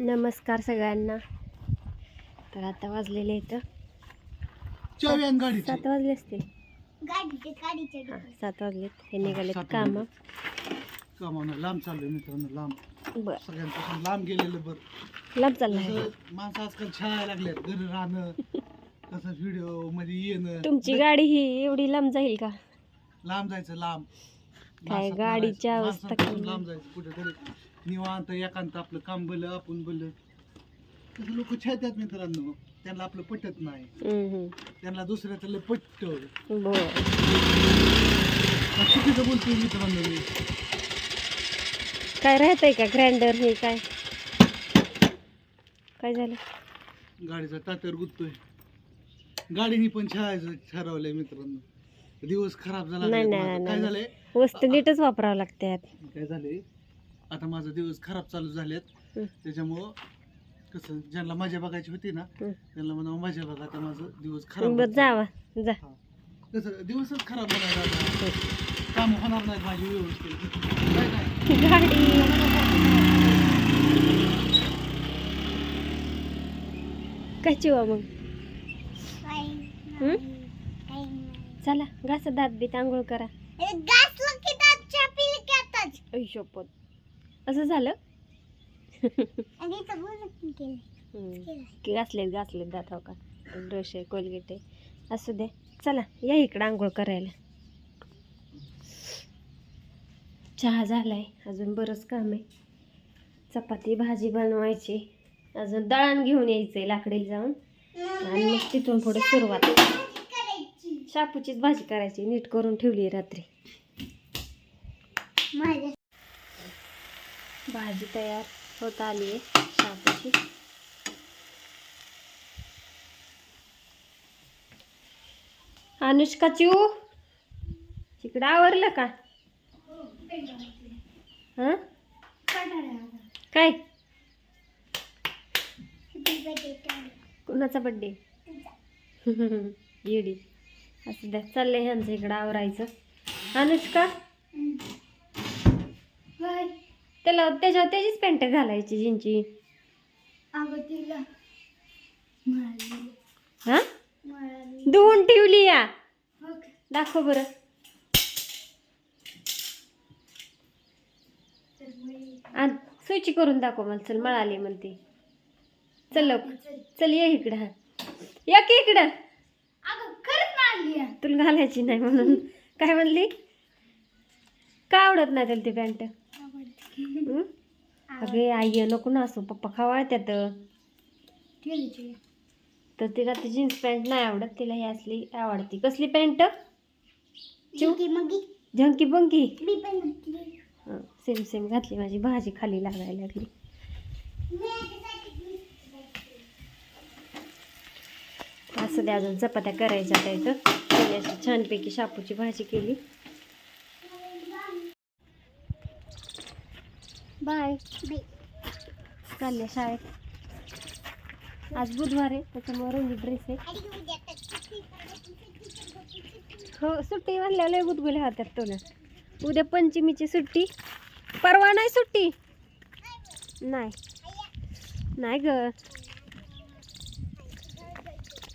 नमस्कार सगळ्यांना. तर आता वाजलेले इथं सात वाजले असतील. गाडीचे गाडीचे. हां सात वाजलेत. हे निघालेत सात कामं. कामानं लांब चाललोय मित्रांनो लांब. बर. सगळ्यांपासून लांब गेलेलं बरं. लांब चालला आहे कसं माणसं आजकाल छाया लागल्यात घरी राहणं कसं व्हिडिओमध्ये येणं. तुमची गाडी ही एवढी लांब जाईल का? लांब जायचं लांब. काय माणसात गाडीची मारायचं, अवस्था. लांब जायचं कुठेतरी. निवांत एकांत आपलं काम भलं आपण भलं तसं लोक छायतात मित्रांनो त्यांना आपलं पटत नाही. त्यांना दुसऱ्याचं लय पटत. चुकीचं बोलतोय मित्रांनो मी. काय राहतंय का ग्राइंडर हे काय? काय झालं? गाडीचा तात्यावर गुततोय. गाडीनी पण छायाचं ठरवलंय मित्रांनो. दिवस खराब झाला नाही, नाही, काय नाही. झालंय? वस्तू नीटच वापरावं लागतात. काय झालंय? आता माझा दिवस खराब चालू झालेत. हं. त्याच्यामुळं कसं ज्यांना मजा बघायची होती ना हं. त्यांना म्हणा मजा बघा आता माझं दिवस खराब बर होत जावा जा. हा. कसं दिवसच खराब होणार आता. काम होणार नाहीत माझी व्यवस्थित. काय गाडी. काय चिवा मग? हं? चला घास दात बीत आंघोळ करा. घासलं की पिलक्यातच ऐ शपथ. असं झालं. की घासलेत घासलेत दात हो का? ब्रश आहे कोलगेट आहे. असू दे. चला या इकडं आंघोळ करायला. चहा झालाय. अजून बरंच काम आहे. चपाती भाजी बनवायची. अजून दळण घेऊन यायचंय लाकडी जाऊन. आणि मग तिथून पुढे सुरुवात. शापूचीच भाजी करायची. नीट करून ठेवली रात्री माझ्या भाजी तयार होत आली आहे शाबूची अनुष्का चिऊ इकडं आवरलं का? हां? काय? कुणाचा बड्डे येडी असं द्या चाललंय ह्यांचं इकडं आवरायचं. अनुष्का? त्याला त्याच्यावर त्याचीच पॅन्ट घालायची जिंची अगं तिला हा? धुवून ठेवली या. दाखव बरं. सुची करून दाखव मला चल मळाली म्हणते. चल लवकर. चल ये इकडं. हा या की इकडं. तुला घालायची नाही म्हणून. काय म्हणली? का आवडत नाही त्याला ती पॅन्ट? अगे आई नको ना असो. पप्पा खवाळत्यात ठेवायची. तर तिला ती जीन्स पॅन्ट नाही आवडत. तिला ही असली आवडती. कसली पॅन्ट? झंकी बंकी. सेम सेम घातली. माझी. भाजी खाली लागायला लागली. असं द्या अजून चपात्या करायच्या आता इथं छानपैकी शापूची भाजी केली. बाय. चालले शाळेत. आज बुधवार आहे त्याच्यामुळे रंगी ड्रेस आहे. हो सुट्टी म्हणल्या लय गुदगुले हातात तुला उद्या पंचमीची सुट्टी. परवा नाही सुट्टी. नाही. नाही ग.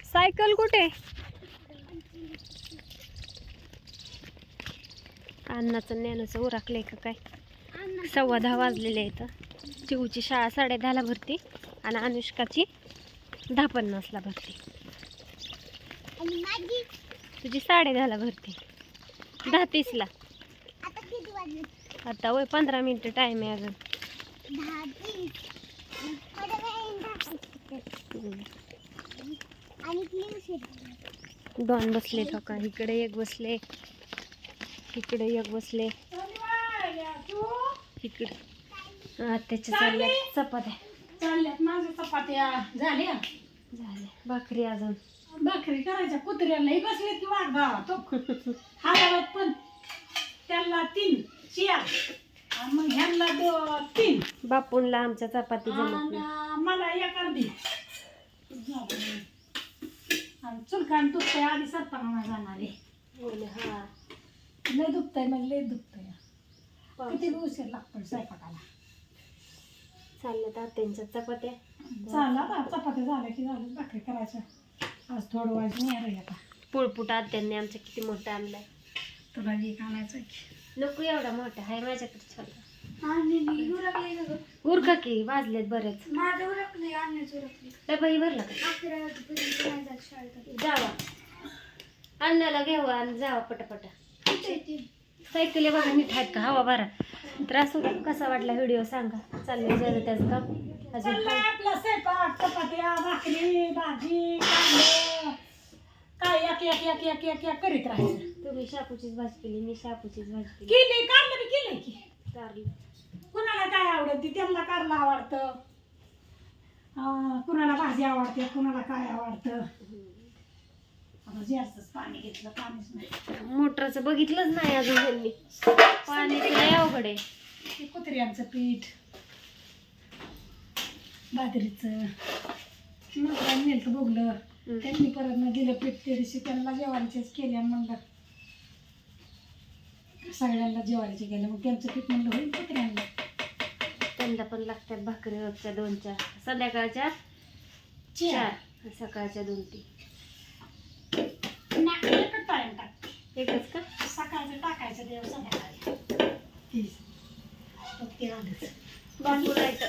सायकल कुठे? अन्नाचं ज्ञानाचं उराकलंय का काय? सव्वा दहा वाजलेले आहेत. शिवची शाळा साडे दहाला भरती आणि अनुष्काची दहा पन्नासला भरती. तुझी साडे दहाला भरती. दहा तीसला. आता वय पंधरा मिनटं टाईम आहे अजून. दोन बसले हो इकडे एक बसले. इकडे एक बसले. इकडे हा त्याच्या चालल्या चपात्या. चालल्यात. माझ्या चपात्या झाल्या. झाले भाकरी अजून. भाकरी करायच्या. कुत्र्यालाही बसले की वाट भावा. तो हाताला पण. त्याला तीन चिया. आणि मग ह्यांना दो तीन. बापूंला आमच्या चपाती जमत नाही. मला एक अर्धी. आणि चुलकान दुखतंय आधी सरपणा जाणार आहे. बोले, हा लय दुखतंय मग लय दुखतंय. किती उशीर लागतो स्वयंपाकाला? चालल्या तर त्यांच्या चपात्या. झाला ना चपात्या झाल्या की झालं. भाकरी करायचं. आज थोडं वाजून येणार आता पुळपुट आत्यांनी आमच्या किती मोठा आणलाय. तुला एक आणायचं नको एवढा मोठा. आहे माझ्याकडे छोटा. उरका की. वाजलेत बरेच. माझं उरकले आणण्याचं उरकले डबाही भरला का? अकरा वाजेपर्यंत नाही जात शाळेत. जावा. अण्णाला घेऊ आणि जावा पटापटा? सायकल बघा नीट आहेत का? हवा भरा. तर असू. कसा वाटला व्हिडिओ सांगा. चाललंय जरा त्याचं काम. अजून आपला स्वयंपाक चपात्या भाकरी भाजी कांदा. काय एक एक एक एक एक एक करीत राहायचं? तुम्ही शापूचीच भाजी केली मी शापूचीच भाजी केली. केली कारलं बी केलंय की. कारली. कुणाला काय आवडत? ती त्यांना कारलं आवडतं. अं, कुणाला भाजी आवडते कुणाला काय आवडतं? पाणी घेतलं पाणीच नाही. मोटरचं बघितलंच नाही अजून त्यांनी. पाणी अवघड आहे. कुत्र्यांचं पीठ. बाजरीचं. नेलं बघलं. त्यांनी परत न दिलं पीठ दिवशी त्यांना जेवायचेच केले आणि म्हणलं सगळ्यांना जेवायचे केलं. मग त्यांचं पीठ म्हणलं होईल कुत्र्यांना. त्यांना पण लागतात भाकरी रोजच्या दोन चार. संध्याकाळच्या चार सकाळच्या दोन तीन नाही, एकच टाइम टाक एकच का सकाळचं टाकायचं देव संध्याकाळी तीस. मग ते आलंच. बापू राहायचं